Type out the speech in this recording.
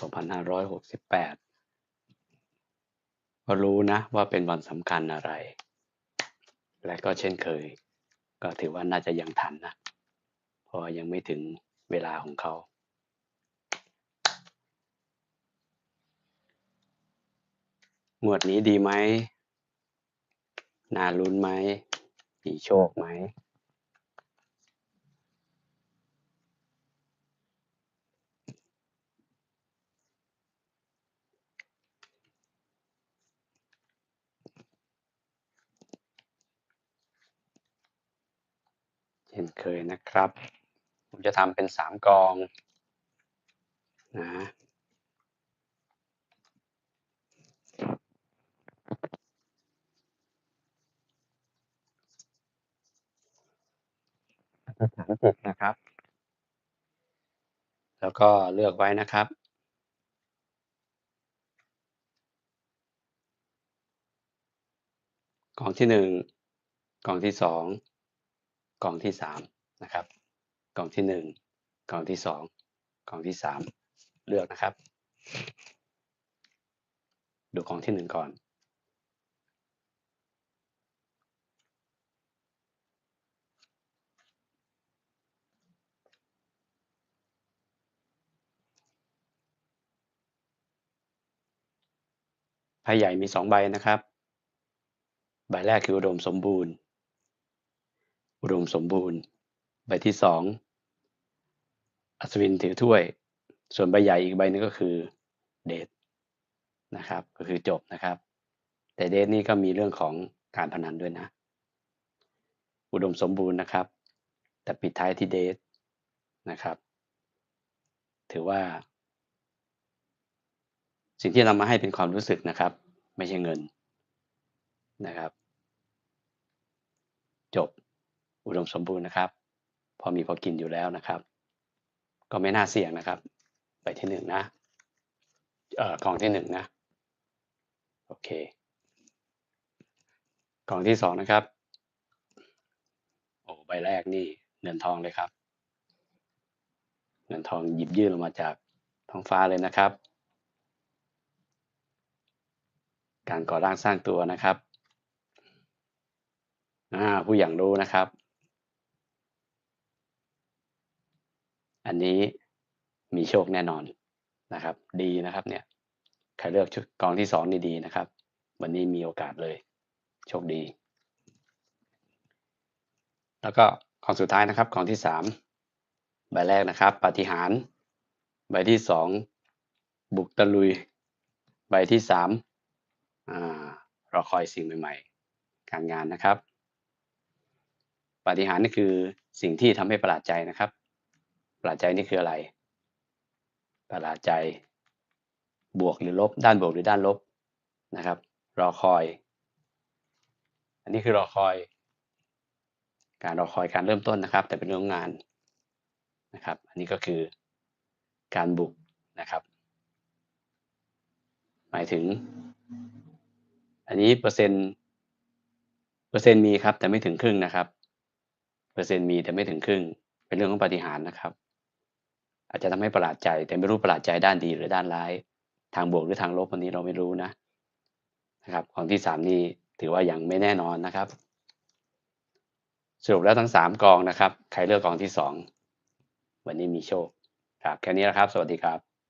2568ก็รู้นะว่าเป็นวันสำคัญอะไร และก็เช่นเคย ก็ถือว่าน่าจะยังทันนะเพราะยังไม่ถึงเวลาของเขา หมวดนี้ดีไหม น่าลุ้นไหมมีโชคไหม ช่นเคยนะครับ ผมจะทำเป็นสามกองนะสถานจิตนะครับ แล้วก็เลือกไว้นะครับกองที่หนึ่งกองที่สอง กองที่สามนะครับกองที่หนึ่งกองที่สองกองที่สามเลือกนะครับ ดูกองที่หนึ่งก่อนไพ่ใหญ่มีสองใบนะครับ ใบแรกคืออุดมสมบูรณ์ อุดมสมบูรณ์ ใบที่สองอัศวินถือถ้วย ส่วนใบใหญ่อีกใบหนึงก็คือเดทนะครับ ก็คือจบนะครับ แต่เดทนี่ก็มีเรื่องของการพนันด้วยนะ อุดมสมบูรณ์นะครับ แต่ปิดท้ายที่เดทนะครับ ถือว่า สิ่งที่เรามาให้เป็นความรู้สึกนะครับ ไม่ใช่เงินนะครับ จบ อุดมสมบูรณ์นะครับ พอมีพอกินอยู่แล้วนะครับ ก็ไม่น่าเสี่ยงนะครับ ไปที่หนึ่งนะเอ่อกล่องที่หนึ่งนะโอเคกล่องที่สองนะครับโอ้ใบแรกนี่เงินทองเลยครับเงินทองหยิบยื่นลงมาจากท้องฟ้าเลยนะครับ การก่อร่างสร้างตัวนะครับผู้อย่างรู้นะครับ อันนี้มีโชคแน่นอนนะครับ ดีนะครับเนี่ยใครเลือกชุดกองที่สองนี่ดีนะครับ วันนี้มีโอกาสเลย โชคดี แล้วก็กองสุดท้ายนะครับกองที่สามใบแรกนะครับ ปฏิหาร ใบที่สองบุกตะลุย ใบที่สามอ่ารอคอยสิ่งใหม่ๆ การงานนะครับ ปฏิหารนี่คือสิ่งที่ทำให้ประหลาดใจนะครับ ประหลาดใจนี่คืออะไร ประหลาดใจบวกหรือลบ ด้านบวกหรือด้านลบนะครับ รอคอย อันนี้คือรอคอย การรอคอยการเริ่มต้นนะครับ แต่เป็นเรื่องงานนะครับ อันนี้ก็คือการบุกนะครับ หมายถึง อันนี้เปอร์เซ็นต์เปอร์เซ็นต์มีครับ แต่ไม่ถึงครึ่งนะครับ เปอร์เซ็นต์มีแต่ไม่ถึงครึ่ง เป็นเรื่องของปฏิหารนะครับ อาจจะทำให้ประหลาดใจ แต่ไม่รู้ประหลาดใจด้านดีหรือด้านร้าย ทางบวกหรือทางลบวันนี้เราไม่รู้นะนะครับของที่สามนี่ถือว่ายังไม่แน่นอนนะครับ สรุปแล้วทั้งสามกองนะครับ ใครเลือกกองที่สองวันนี้มีโชคครับแค่นี้นะครับ สวัสดีครับ